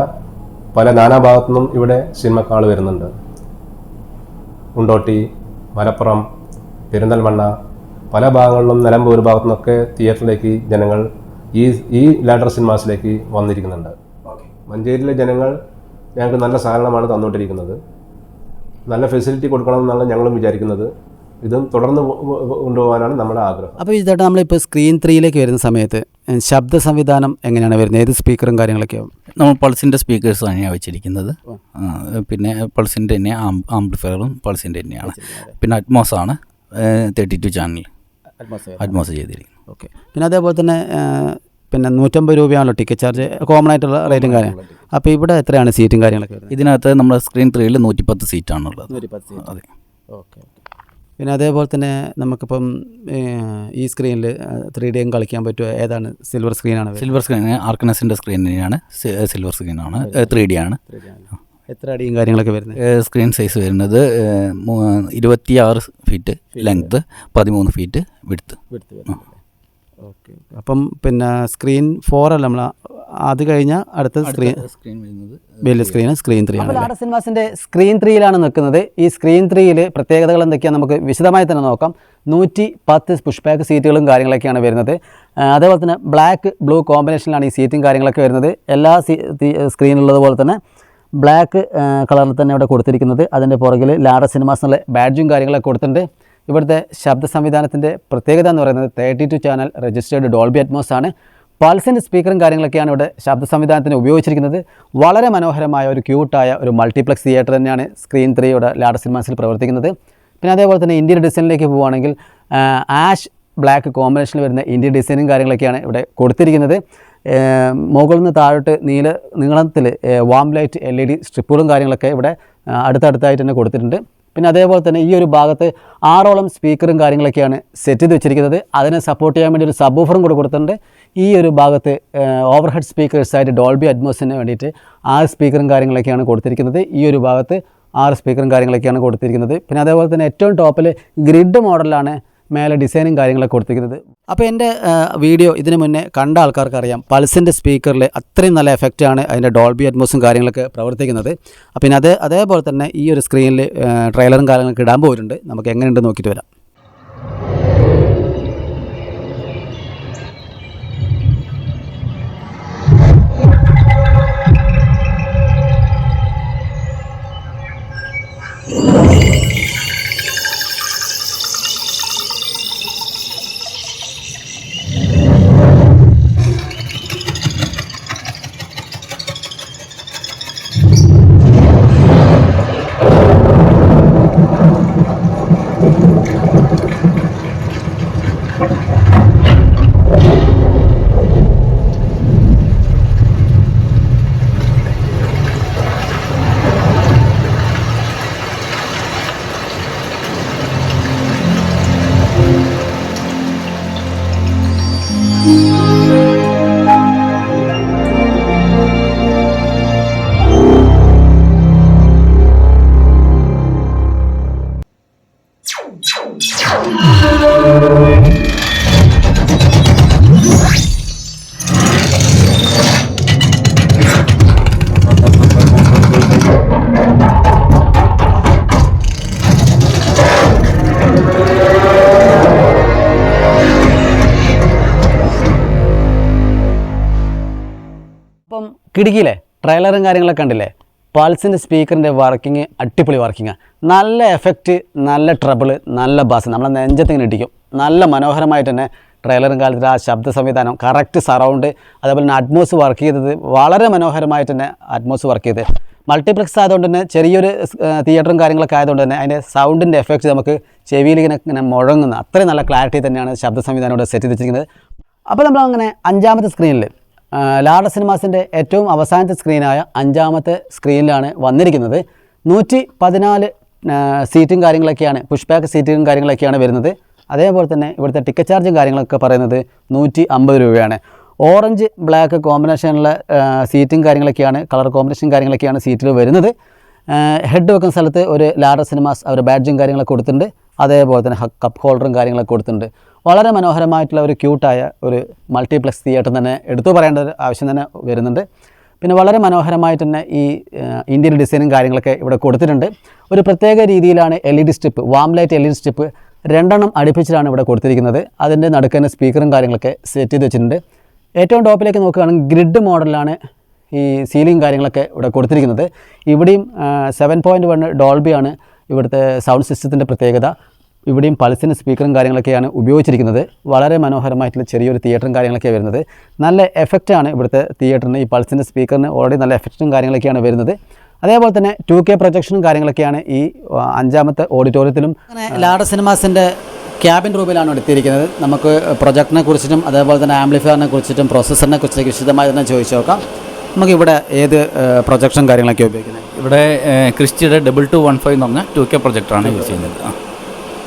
Speaker 5: പല നാനാഭാഗത്തു നിന്നും ഇവിടെ സിനിമക്കാൾ വരുന്നുണ്ട്. ഉണ്ടോട്ടി മലപ്പുറം പെരിന്തൽമണ്ണ പല ഭാഗങ്ങളിലും നിലമ്പൂർ ഭാഗത്തു നിന്നൊക്കെ തിയേറ്ററിലേക്ക് ജനങ്ങൾ ഈ ഈ ലാഡർ സിനിമാസിലേക്ക് വന്നിരിക്കുന്നുണ്ട്. മഞ്ചേരിയിലെ ജനങ്ങൾ ഞങ്ങൾക്ക് നല്ല സഹകരണമാണ് തന്നുകൊണ്ടിരിക്കുന്നത്. നല്ല ഫെസിലിറ്റി കൊടുക്കണം എന്നാണ് ഞങ്ങളും വിചാരിക്കുന്നത്. ഇതും തുടർന്ന് കൊണ്ടുപോകാനാണ് നമ്മുടെ ആഗ്രഹം.
Speaker 1: അപ്പോൾ ഈ ചേട്ടാ നമ്മളിപ്പോൾ സ്ക്രീൻ ത്രീയിലേക്ക് വരുന്ന സമയത്ത് ശബ്ദ സംവിധാനം എങ്ങനെയാണ് വരുന്നത്? ഏത് സ്പീക്കറും കാര്യങ്ങളൊക്കെയാവും
Speaker 3: നമ്മൾ പൾസിന്റെ സ്പീക്കേഴ്സ് തന്നെയാണ് വെച്ചിരിക്കുന്നത്. പിന്നെ പൾസിന്റെ തന്നെ ആംപ്ലിഫയറും പൾസിന്റെ തന്നെയാണ്. പിന്നെ അറ്റ്മോസാണ് ആണ് തേർട്ടി ടു ചാനൽ അറ്റ്മോസ് ചെയ്തിരിക്കുന്നു.
Speaker 1: ഓക്കെ. പിന്നെ അതേപോലെ തന്നെ പിന്നെ നൂറ്റമ്പത് രൂപയാണല്ലോ ടിക്കറ്റ് ചാർജ് കോമൺ ആയിട്ടുള്ള റേറ്റും കാര്യം അപ്പോൾ ഇവിടെ എത്രയാണ് സീറ്റും കാര്യങ്ങളൊക്കെ
Speaker 3: ഇതിനകത്ത് നമ്മുടെ സ്ക്രീൻ ത്രീയിൽ നൂറ്റിപ്പത്ത് സീറ്റാണുള്ളത് അതെ.
Speaker 1: ഓക്കെ പിന്നെ അതേപോലെ തന്നെ നമുക്കിപ്പം ഈ സ്ക്രീനിൽ ത്രീ ഡിയും കളിക്കാൻ പറ്റുമോ? ഏതാണ് സിൽവർ സ്ക്രീനാണ്
Speaker 3: സിൽവർ സ്ക്രീൻ ആർക്കനസിന്റെ സ്ക്രീനിനാണ് സിൽവർ സ്ക്രീനാണ് ത്രീ ഡി ആണ്.
Speaker 1: എത്ര അടിയും കാര്യങ്ങളൊക്കെ വരുന്നത്?
Speaker 3: സ്ക്രീൻ സൈസ് വരുന്നത് ഇരുപത്തിയാറ് ഫീറ്റ് ലെങ്ത്ത് പതിമൂന്ന് ഫീറ്റ് വിടുത്ത് വിടുത്ത്
Speaker 1: ഓക്കെ അപ്പം പിന്നെ സ്ക്രീൻ ഫോർ അല്ല നമ്മൾ അത് കഴിഞ്ഞാൽ അടുത്ത സ്ക്രീൻ
Speaker 3: സ്ക്രീൻ വരുന്നത്
Speaker 1: വലിയ സ്ക്രീൻ സ്ക്രീൻ ത്രീ ആണ് സിനിമാസിന്റെ സ്ക്രീൻ ത്രീയിലാണ് നിൽക്കുന്നത്. ഈ സ്ക്രീൻ ത്രീയിൽ പ്രത്യേകതകൾ എന്തൊക്കെയാണ് നമുക്ക് വിശദമായി തന്നെ നോക്കാം. നൂറ്റി പത്ത് പുഷ് ബാക്ക് സീറ്റുകളും കാര്യങ്ങളൊക്കെയാണ് വരുന്നത്. അതേപോലെ തന്നെ ബ്ലാക്ക് ബ്ലൂ കോമ്പിനേഷനിലാണ് ഈ സീറ്റും കാര്യങ്ങളൊക്കെ വരുന്നത്. എല്ലാ സീ സ്ക്രീനുള്ളത് പോലെ തന്നെ ബ്ലാക്ക് കളറിൽ തന്നെ ഇവിടെ കൊടുത്തിരിക്കുന്നത്. അതിന്റെ പുറകിൽ ലാഡ സിനിമാസ് എന്നുള്ള ബാഡ്ജും കാര്യങ്ങളൊക്കെ കൊടുത്തിട്ടുണ്ട്. ഇവിടുത്തെ ശബ്ദ സംവിധാനത്തിന്റെ പ്രത്യേകത എന്ന് പറയുന്നത് thirty two channel registered Dolby Atmos ആണ് പൾസിന്റെ സ്പീക്കറും കാര്യങ്ങളൊക്കെയാണ് ഇവിടെ ശബ്ദ സംവിധാനത്തിന് ഉപയോഗിച്ചിരിക്കുന്നത്. വളരെ മനോഹരമായ ഒരു ക്യൂട്ടായ ഒരു മൾട്ടിപ്ലക്സ് തിയേറ്റർ തന്നെയാണ് സ്ക്രീൻ ത്രീ ഇവിടെ ലാഡ സിനിമാസിൽ പ്രവർത്തിക്കുന്നത്. പിന്നെ അതേപോലെ തന്നെ ഇന്ത്യൻ ഡിസൈനിലേക്ക് പോവുകയാണെങ്കിൽ ആഷ് ബ്ലാക്ക് കോമ്പിനേഷനിൽ വരുന്ന ഇന്ത്യൻ ഡിസൈനും കാര്യങ്ങളൊക്കെയാണ് ഇവിടെ കൊടുത്തിരിക്കുന്നത്. മുകളിൽ നിന്ന് താഴോട്ട് നീല നീളത്തിൽ warm light L E D സ്ട്രിപ്പുകളും കാര്യങ്ങളൊക്കെ ഇവിടെ അടുത്തടുത്തായിട്ട് തന്നെ കൊടുത്തിട്ടുണ്ട്. പിന്നെ അതേപോലെ തന്നെ ഈ ഒരു ഭാഗത്ത് ആറോളം സ്പീക്കറും കാര്യങ്ങളൊക്കെയാണ് സെറ്റ് ചെയ്ത് വെച്ചിരിക്കുന്നത്. അതിനെ സപ്പോർട്ട് ചെയ്യാൻ വേണ്ടി ഒരു സബ്ബൂഫറും കൂടെ കൊടുത്തിട്ടുണ്ട്. ഈ ഒരു ഭാഗത്ത് ഓവർഹെഡ് സ്പീക്കേഴ്സായിട്ട് ഡോൾബി അറ്റ്മോസിന് വേണ്ടിയിട്ട് ആറ് സ്പീക്കറും കാര്യങ്ങളൊക്കെയാണ് കൊടുത്തിരിക്കുന്നത്. ഈ ഒരു ഭാഗത്ത് ആറ് സ്പീക്കറും കാര്യങ്ങളൊക്കെയാണ് കൊടുത്തിരിക്കുന്നത്. പിന്നെ അതേപോലെ തന്നെ ഏറ്റവും ടോപ്പിൽ ഗ്രിഡ് മോഡലാണ് മേലെ ഡിസൈനും കാര്യങ്ങളൊക്കെ കൊടുത്തിരിക്കുന്നത്. അപ്പോൾ എന്റെ വീഡിയോ ഇതിന് മുന്നേ കണ്ട ആൾക്കാർക്ക് അറിയാം പൾസിന്റെ സ്പീക്കറിൽ അത്രയും നല്ല എഫക്റ്റാണ് അതിന്റെ ഡോൾബി അറ്റ്മോസും കാര്യങ്ങളൊക്കെ പ്രവർത്തിക്കുന്നത്. പിന്നെ അതേ അതേപോലെ തന്നെ ഈ ഒരു സ്ക്രീനിൽ ട്രെയിലറും കാര്യങ്ങളൊക്കെ ഇടാൻ പോയിട്ടുണ്ട്. നമുക്ക് എങ്ങനെയുണ്ട് നോക്കിയിട്ട് വരാം. അപ്പം കിടുക്കിയില്ലേ ട്രെയിലറും കാര്യങ്ങളൊക്കെ കണ്ടില്ലേ? പൾസിന്റെ സ്പീക്കറിന്റെ വർക്കിംഗ് അടിപൊളി വർക്കിംഗാണ് നല്ല എഫക്റ്റ് നല്ല ട്രബിൾ നല്ല ബാസ് നമ്മളെ നെഞ്ചത്തിങ്ങനെ ഇടിക്കും. നല്ല മനോഹരമായിട്ട് തന്നെ ട്രെയിലറും കാലത്തിൽ ആ ശബ്ദ സംവിധാനം കറക്റ്റ് സറൗണ്ട് അതേപോലെ തന്നെ അറ്റ്മോസ് വർക്ക് ചെയ്തത്. വളരെ മനോഹരമായിട്ട് തന്നെ അറ്റ്മോസ് വർക്ക് ചെയ്ത്. മൾട്ടിപ്ലക്സ് ആയതുകൊണ്ട് തന്നെ ചെറിയൊരു തിയേറ്ററും കാര്യങ്ങളൊക്കെ ആയതുകൊണ്ട് തന്നെ അതിന്റെ സൗണ്ടിന്റെ എഫക്റ്റ് നമുക്ക് ചെവിയിൽ ഇങ്ങനെ ഇങ്ങനെ മുഴങ്ങുന്ന അത്രയും നല്ല ക്ലാരിറ്റി തന്നെയാണ് ശബ്ദ സംവിധാനം ഇവിടെ സെറ്റ് ചെയ്തിരിക്കുന്നത് അപ്പോൾ നമ്മൾ അങ്ങനെ അഞ്ചാമത്തെ സ്ക്രീനിൽ ലാഡ സിനിമാസിന്റെ ഏറ്റവും അവസാനത്തെ സ്ക്രീനായ അഞ്ചാമത്തെ സ്ക്രീനിലാണ് വന്നിരിക്കുന്നത്. നൂറ്റി പതിനാല് സീറ്റും കാര്യങ്ങളൊക്കെയാണ് പുഷ് ബാക്ക് സീറ്റും കാര്യങ്ങളൊക്കെയാണ് വരുന്നത്. അതേപോലെ തന്നെ ഇവിടുത്തെ ടിക്കറ്റ് ചാർജും കാര്യങ്ങളൊക്കെ പറയുന്നത് നൂറ്റി അമ്പത് രൂപയാണ്. ഓറഞ്ച് ബ്ലാക്ക് കോമ്പിനേഷനുള്ള സീറ്റും കാര്യങ്ങളൊക്കെയാണ് കളർ കോമ്പിനേഷൻ കാര്യങ്ങളൊക്കെയാണ് സീറ്റിൽ വരുന്നത്. ഹെഡ് വെക്കുന്ന സ്ഥലത്ത് ഒരു ലാഡർ സിനിമാസ് അവർ ബാഡ്ജും കാര്യങ്ങളൊക്കെ കൊടുത്തിട്ടുണ്ട്. അതേപോലെ തന്നെ കപ്പ് ഹോൾഡറും കാര്യങ്ങളൊക്കെ കൊടുത്തിട്ടുണ്ട്. വളരെ മനോഹരമായിട്ടുള്ള ഒരു ക്യൂട്ടായ ഒരു മൾട്ടിപ്ലക്സ് തിയേറ്റർ തന്നെ എടുത്തു പറയേണ്ട ഒരു ആവശ്യം തന്നെ വരുന്നുണ്ട്. പിന്നെ വളരെ മനോഹരമായിട്ട് തന്നെ ഈ ഇന്ത്യൻ ഡിസൈനും കാര്യങ്ങളൊക്കെ ഇവിടെ കൊടുത്തിട്ടുണ്ട്. ഒരു പ്രത്യേക രീതിയിലാണ് L E D strip warm light L E D strip രണ്ടെണ്ണം അടുപ്പിച്ചിട്ടാണ് ഇവിടെ കൊടുത്തിരിക്കുന്നത്. അതിന്റെ നടുക്കുന്ന സ്പീക്കറും കാര്യങ്ങളൊക്കെ സെറ്റ് ചെയ്ത് വെച്ചിട്ടുണ്ട്. ഏറ്റവും ടോപ്പിലേക്ക് നോക്കുകയാണെങ്കിൽ ഗ്രിഡ് മോഡലാണ് ഈ സീലിംഗ് കാര്യങ്ങളൊക്കെ ഇവിടെ കൊടുത്തിരിക്കുന്നത്. ഇവിടെയും സെവൻ പോയിന്റ് വൺ ഡോൾബിയാണ് ഇവിടുത്തെ സൗണ്ട് സിസ്റ്റത്തിന്റെ പ്രത്യേകത. ഇവിടെയും പൾസിന് സ്പീക്കറും കാര്യങ്ങളൊക്കെയാണ് ഉപയോഗിച്ചിരിക്കുന്നത്. വളരെ മനോഹരമായിട്ടുള്ള ചെറിയൊരു തിയേറ്ററും കാര്യങ്ങളൊക്കെ വരുന്നത്. നല്ല എഫക്റ്റാണ് ഇവിടുത്തെ തിയേറ്ററിന് ഈ പൾസിന്റെ സ്പീക്കറിന് ഓൾറെഡി നല്ല എഫക്റ്റും കാര്യങ്ങളൊക്കെയാണ് വരുന്നത്. അതേപോലെ തന്നെ ടു കെ പ്രൊജക്ഷനും കാര്യങ്ങളൊക്കെയാണ് ഈ അഞ്ചാമത്തെ ഓഡിറ്റോറിയത്തിലും ലാഡ സിനിമാസിന്റെ ക്യാബിൻ റൂമിലാണ് എടുത്തിരിക്കുന്നത്. നമുക്ക് പ്രൊജക്ടിനെ കുറിച്ചിട്ടും അതേപോലെ തന്നെ ആംപ്ലിഫയറിനെ കുറിച്ചിട്ടും പ്രോസസ്സറിനെ കുറിച്ചൊക്കെ വിശദമായി തന്നെ ചോദിച്ചു നോക്കാം. നമുക്ക് ഇവിടെ ഏത് പ്രൊജക്ഷൻ കാര്യങ്ങളൊക്കെ ഉപയോഗിക്കുന്നത്?
Speaker 3: ഇവിടെ ക്രിസ്റ്റിയുടെ ഡബിൾ ടു വൺ ഫൈവ് എന്ന് പറഞ്ഞ ടു കെ പ്രൊജക്ടറാണ് യൂസ് ചെയ്യുന്നത്. ആ.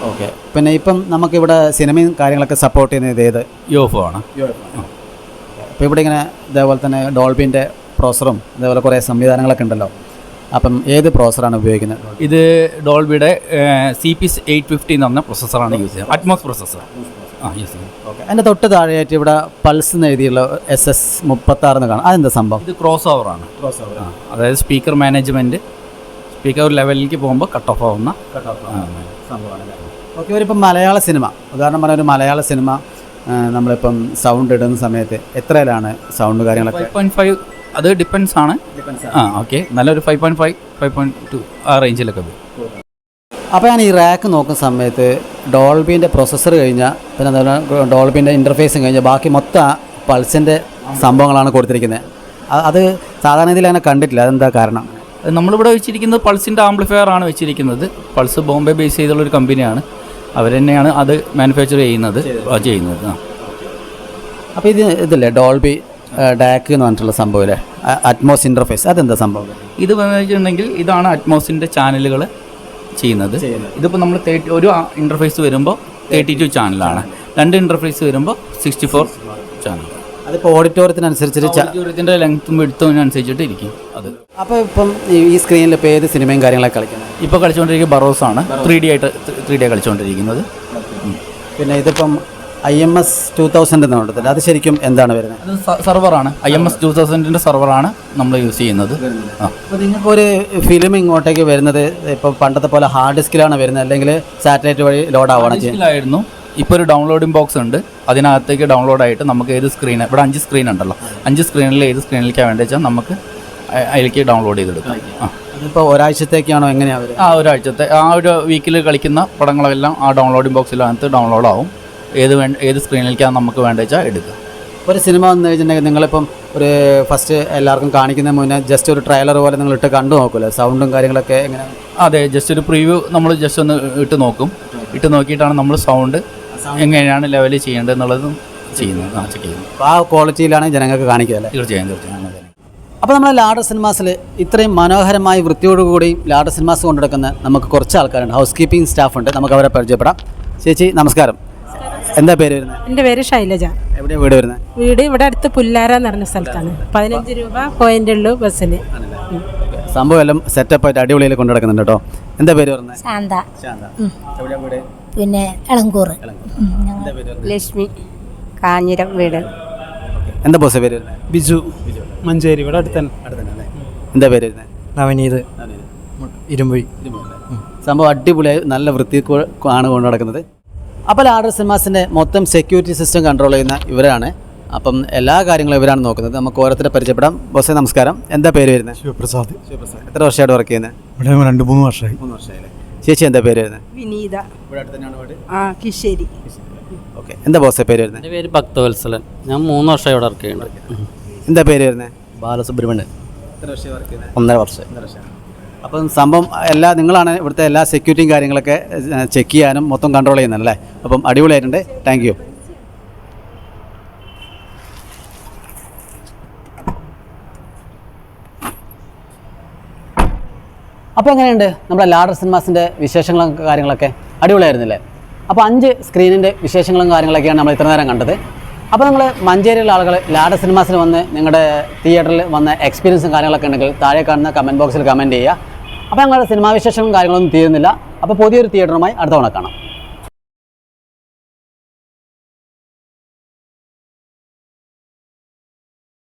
Speaker 1: ഓക്കെ. പിന്നെ ഇപ്പം നമുക്കിവിടെ സിനിമയും കാര്യങ്ങളൊക്കെ സപ്പോർട്ട് ചെയ്യുന്നത് ഏത്?
Speaker 3: യോഫോ ആണ്.
Speaker 1: അപ്പോൾ ഇവിടെ ഇങ്ങനെ ഇതേപോലെ തന്നെ ഡോൾബിന്റെ പ്രോസറും ഇതേപോലെ കുറേ സംവിധാനങ്ങളൊക്കെ ഉണ്ടല്ലോ. അപ്പം ഏത് പ്രോസറാണ് ഉപയോഗിക്കുന്നത്?
Speaker 3: ഇത് ഡോൾബിയുടെ സി പി എയ്റ്റ് ഫിഫ്റ്റി എന്ന് പറഞ്ഞ പ്രൊസസ്സറാണ് യൂസ് ചെയ്യുന്നത്. അറ്റ്മോസ് പ്രൊസസ്സർ ആ യൂസ്
Speaker 1: ഓക്കെ. അതിന്റെ തൊട്ട് താഴെയായിട്ട് ഇവിടെ പൾസ് എന്ന് എഴുതിയുള്ള എസ് എസ് എന്ന് കാണാം. അതെന്താ സംഭവം?
Speaker 3: ഇത് ക്രോസ് ഓവറാണ് ആ, അതായത് സ്പീക്കർ മാനേജ്മെന്റ് സ്പീക്കർ ലെവലിലേക്ക് പോകുമ്പോൾ കട്ട് ഓഫ് ആവുന്ന ആ,
Speaker 1: ഓക്കെ ഒരിപ്പം മലയാള സിനിമ. ഉദാഹരണം പറഞ്ഞ ഒരു മലയാള സിനിമ നമ്മളിപ്പം സൗണ്ട് ഇടുന്ന സമയത്ത് എത്രയിലാണ് സൗണ്ട് കാര്യങ്ങളൊക്കെ?
Speaker 3: ഫൈവ് പോയിന്റ് ഫൈവ് അത് ഡിപ്പെൻസ് ആണ്. ആ ഓക്കെ. നല്ലൊരു five point five five point two ആ റേഞ്ചിലൊക്കെ പോകും
Speaker 1: അപ്പോൾ ഞാൻ ഈ റാക്ക് നോക്കുന്ന സമയത്ത് ഡോൾബീന്റെ പ്രൊസസ്സർ കഴിഞ്ഞാൽ പിന്നെ അതുപോലെ ഡോൾബീന്റെ ഇന്റർഫേസും കഴിഞ്ഞാൽ ബാക്കി മൊത്തം പൾസിന്റെ സംഭവങ്ങളാണ് കൊടുത്തിരിക്കുന്നത് അത് സാധാരണ രീതിയിൽ അങ്ങനെ കണ്ടിട്ടില്ല. അതെന്താ കാരണം?
Speaker 3: നമ്മളിവിടെ വെച്ചിരിക്കുന്നത് പൾസിന്റെ ആംപ്ലിഫയർ ആണ് വെച്ചിരിക്കുന്നത്. പൾസ് ബോംബെ ബേസ് ചെയ്തുള്ള ഒരു കമ്പനിയാണ് അവർ തന്നെയാണ് അത് മാനുഫാക്ചർ ചെയ്യുന്നത് ചെയ്യുന്നത്. ആ.
Speaker 1: അപ്പോൾ ഇത് ഇതില്ലേ ഡോൾബി ഡാക്ക് എന്ന് പറഞ്ഞിട്ടുള്ള സംഭവം അല്ലേ? അറ്റ്മോസ് ഇന്റർഫേസ് അതെന്താ സംഭവം?
Speaker 3: ഇത് വെച്ചിട്ടുണ്ടെങ്കിൽ ഇതാണ് അറ്റ്മോസിന്റെ ചാനലുകൾ ചെയ്യുന്നത്. ഇതിപ്പോൾ നമ്മൾ തേർട്ടി ഒരു ഇന്റർഫേസ് വരുമ്പോൾ തേർട്ടി ടു ചാനലാണ് രണ്ട് ഇന്റർഫേസ് വരുമ്പോൾ സിക്സ്റ്റി ഫോർ ചാനൽ
Speaker 1: അതിപ്പോൾ ഓഡിറ്റോറിയത്തിനനുസരിച്ചിട്ട് ച-
Speaker 3: ഓഡിറ്റോറിയത്തിന്റെ ലെങ്ത്തും എടുത്തും അനുസരിച്ചിട്ട് ഇരിക്കും അത്.
Speaker 1: അപ്പോൾ ഇപ്പം ഈ- സ്ക്രീനിൽ ഇപ്പോൾ ഏത് സിനിമയും കാര്യങ്ങളൊക്കെ കളിക്കുന്നത്?
Speaker 3: ഇപ്പോൾ കളിച്ചുകൊണ്ടിരിക്കുന്നത് ബറോസ് ആണ്. ത്രീ ഡി ആയിട്ട് ത്രീ ഡി കളിച്ചുകൊണ്ടിരിക്കുന്നത്
Speaker 1: പിന്നെ ഇതിപ്പം I M S two thousand എന്ന് പറഞ്ഞത് അത് ശരിക്കും എന്താണ് വരുന്നത്?
Speaker 3: അത് server I M S two തൗസൻഡിന്റെ സെർവറാണ് നമ്മൾ യൂസ് ചെയ്യുന്നത്.
Speaker 1: അപ്പോൾ നിങ്ങൾക്ക് ഒരു ഫിലിം ഇങ്ങോട്ടേക്ക് വരുന്നത് ഇപ്പോൾ പണ്ടത്തെ പോലെ ഹാർഡ് ഡിസ്കിലാണ് വരുന്നത്. അല്ലെങ്കിൽ സാറ്റലൈറ്റ് വഴി ലോഡ് ആവുകയാണ് ചെയ്യുന്നത്
Speaker 3: ഇപ്പോൾ ഒരു ഡൗൺലോഡിംഗ് ബോക്സ് ഉണ്ട്. അതിനകത്തേക്ക് ഡൗൺലോഡ് ആയിട്ട് നമുക്ക് ഏത് സ്ക്രീൻ ഇവിടെ അഞ്ച് സ്ക്രീൻ ഉണ്ടല്ലോ. അഞ്ച് സ്ക്രീനിൽ ഏത് സ്ക്രീനിലേക്കാണ് വേണ്ടത് വെച്ചാൽ നമുക്ക് അതിലേക്ക് ഡൗൺലോഡ് ചെയ്തെടുക്കാം. ആ.
Speaker 1: അതിപ്പോൾ ഒരാഴ്ചത്തേക്കാണോ എങ്ങനെയാണ്
Speaker 3: ആ ഒരാഴ്ചത്തെ ആ ഒരു വീക്കിൽ കളിക്കുന്ന പടങ്ങളെല്ലാം ആ ഡൗൺലോഡിംഗ് ബോക്സിലകത്ത് ഡൗൺലോഡ് ആവും. ഏത് വേണ്ട ഏത് സ്ക്രീനിലേക്കാണ് നമുക്ക് വേണ്ടത് വെച്ചാൽ എടുക്കുക
Speaker 1: ഒരു സിനിമ വന്നു കഴിഞ്ഞിട്ടുണ്ടെങ്കിൽ നിങ്ങളിപ്പം ഒരു ഫസ്റ്റ് എല്ലാവർക്കും കാണിക്കുന്ന മുന്നേ ജസ്റ്റ് ഒരു ട്രെയിലർ പോലെ നിങ്ങൾ ഇട്ട് കണ്ടു നോക്കുമല്ലോ സൗണ്ടും കാര്യങ്ങളൊക്കെ എങ്ങനെ?
Speaker 3: അതെ ജസ്റ്റ് ഒരു പ്രിവ്യൂ നമ്മൾ ജസ്റ്റ് ഒന്ന് ഇട്ട് നോക്കും. ഇട്ട് നോക്കിയിട്ടാണ് നമ്മൾ സൗണ്ട് എങ്ങനെയാണ് ലെവൽ ചെയ്യേണ്ടത് എന്നുള്ളതും ചെയ്യുന്നു. ആ
Speaker 1: അപ്പോൾ ആ ക്വാളിറ്റിയിലാണ് ജനങ്ങൾക്ക് കാണിക്കുക അല്ലേ?
Speaker 3: തീർച്ചയായും തീർച്ചയായും.
Speaker 1: അപ്പോൾ നമ്മുടെ ലാഡർ സിനിമാസിൽ ഇത്രയും മനോഹരമായി വൃത്തിയോടുകൂടി ലാഡർ സിനിമാസ് കൊണ്ടെടുക്കുന്ന നമുക്ക് കുറച്ച് ആൾക്കാരുണ്ട്. ഹൗസ് കീപ്പിംഗ് സ്റ്റാഫ് ഉണ്ട്. നമുക്ക് അവരെ പരിചയപ്പെടാം. ചേച്ചി നമസ്കാരം. എന്താ പേര് വരുന്നത്
Speaker 6: എന്റെ പേര് ശൈലജ.
Speaker 1: എവിടെ വീട് വരുന്നത്
Speaker 6: വീട് ഇവിടെ അടുത്ത് പുല്ലാര എന്ന് പറഞ്ഞ സ്ഥലത്താണ്. പതിനഞ്ച് രൂപ പോയിന്റ് ഉള്ളു ബസ്സിന്
Speaker 1: സംഭവം എല്ലാം സെറ്റപ്പ് ആയിട്ട് അടിപൊളിയിൽ കൊണ്ടു നടക്കുന്നുണ്ട് കേട്ടോ. എന്താ പേര് പറഞ്ഞത്
Speaker 7: ശാന്ത.
Speaker 1: ശാന്ത. എവിടെയാണ് വീട്?
Speaker 7: പിന്നെ എളങ്കൂർ.
Speaker 1: എന്താ പേര് വരുന്നത്
Speaker 8: ലക്ഷ്മി കാഞ്ഞിരം വീട്.
Speaker 1: എന്താ ബോസ് പേര് വരുന്നത്
Speaker 9: ബിജു. മഞ്ചേരി ഇവിടെ അടുത്ത് തന്നെ
Speaker 1: അല്ലേ? എന്താ പേര് വരുന്നത്
Speaker 9: നവനീത്. ഇരുമ്പൊഴി.
Speaker 1: സംഭവം അടിപൊളിയായി നല്ല വൃത്തി ആണ് കൊണ്ടു നടക്കുന്നത് അപ്പോൾ ലാഡർ സിനിമാസിന്റെ മൊത്തം സെക്യൂരിറ്റി സിസ്റ്റം കൺട്രോൾ ചെയ്യുന്ന ഇവരാണ്. അപ്പം എല്ലാ കാര്യങ്ങളും ഇവരാണ് നോക്കുന്നത്. നമുക്ക് ഓരോരുത്തരെ പരിചയപ്പെടാം. ബോസേ നമസ്കാരം. എന്താ പേര് വരുന്നത്?
Speaker 9: ശിവപ്രസാദ്.
Speaker 1: ശിവപ്രസാദ്. എത്ര വർഷമായിട്ട് വർക്ക് ചെയ്യുന്നത്?
Speaker 9: ഇവിടെ രണ്ട് മൂന്ന് വർഷമായി.
Speaker 1: മൂന്ന് വർഷമായില്ലേ? ചേച്ചി എന്താ പേര് വരുന്നത്
Speaker 8: വിനീത.
Speaker 1: ഇവിടെ അടുത്ത് തന്നെയാണ് വീട്?
Speaker 8: ആ കിശ്ശേരി.
Speaker 1: ഓക്കെ. എന്താ ബോസേ പേര് വരുന്നത്
Speaker 7: എന്റെ പേര് ഭക്തവത്സലൻ. ഞാൻ മൂന്ന് വർഷമായി ഇവിടെ വർക്ക് ചെയ്യുന്നുണ്ട്.
Speaker 1: എന്താ പേര് വരുന്നത്
Speaker 7: ബാലസുബ്രഹ്മണ്യൻ.
Speaker 1: എത്ര വർഷമായി വർക്ക് ചെയ്യുന്നത്
Speaker 7: ഒന്നര വർഷം.
Speaker 1: അപ്പം സംഭവം എല്ലാ നിങ്ങളാണ് ഇവിടുത്തെ എല്ലാ സെക്യൂരിറ്റിയും കാര്യങ്ങളൊക്കെ ചെക്ക് ചെയ്യാനും മൊത്തം കൺട്രോൾ ചെയ്യുന്നതല്ലേ? അപ്പം അടിപൊളിയായിട്ടുണ്ട്. താങ്ക് യു അപ്പോൾ എങ്ങനെയുണ്ട് നമ്മുടെ ലാഡർ സിനിമാസിന്റെ വിശേഷങ്ങളും കാര്യങ്ങളൊക്കെ? അടിപൊളിയായിരുന്നില്ലേ? അപ്പോൾ അഞ്ച് സ്ക്രീനിന്റെ വിശേഷങ്ങളും കാര്യങ്ങളൊക്കെയാണ് നമ്മൾ ഇത്ര നേരം കണ്ടത്. അപ്പോൾ നിങ്ങൾ മഞ്ചേരിയിലുള്ള ആളുകൾ ലാഡർ സിനിമാസിൽ വന്ന് നിങ്ങളുടെ തിയേറ്ററിൽ വന്ന എക്സ്പീരിയൻസും കാര്യങ്ങളൊക്കെ ഉണ്ടെങ്കിൽ താഴെ കാണുന്ന കമന്റ് ബോക്സിൽ കമന്റ് ചെയ്യുക. അപ്പോൾ ഞങ്ങളുടെ സിനിമാ വിശേഷങ്ങളും കാര്യങ്ങളൊന്നും തീരുന്നില്ല. അപ്പോൾ പുതിയൊരു തിയേറ്ററുമായി അടുത്ത തവണ കാണാം.